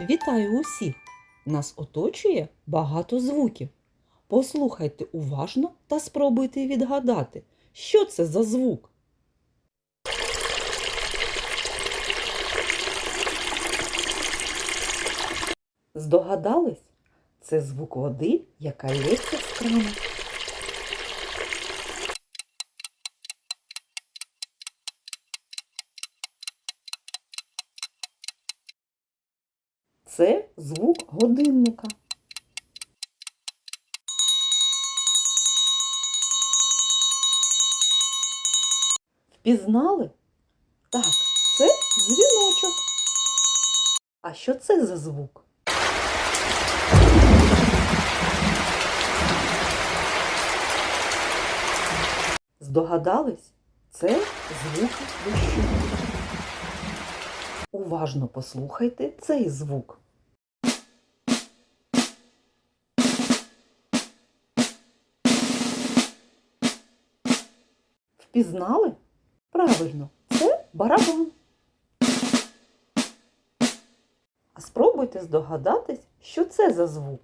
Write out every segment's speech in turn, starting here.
Вітаю усіх! Нас оточує багато звуків. Послухайте уважно та спробуйте відгадати, що це за звук. Здогадались? Це звук води, яка лється з крану. Це звук годинника. Впізнали? Так, це дзвіночок. А що це за звук? Здогадались? Це звук дощу. Уважно послухайте цей звук. Впізнали? Правильно, це барабан. А спробуйте здогадатись, що це за звук.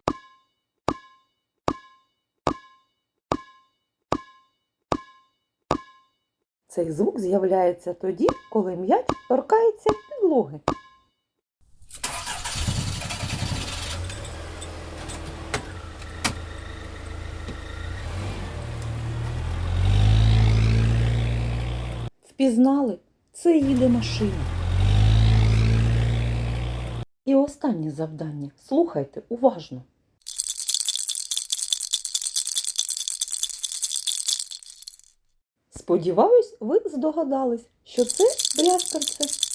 Цей звук з'являється тоді, коли м'яч торкається підлоги. Впізнали? Це їде машина. І останнє завдання. Слухайте уважно. Сподіваюсь, ви здогадались, що це брязкальце.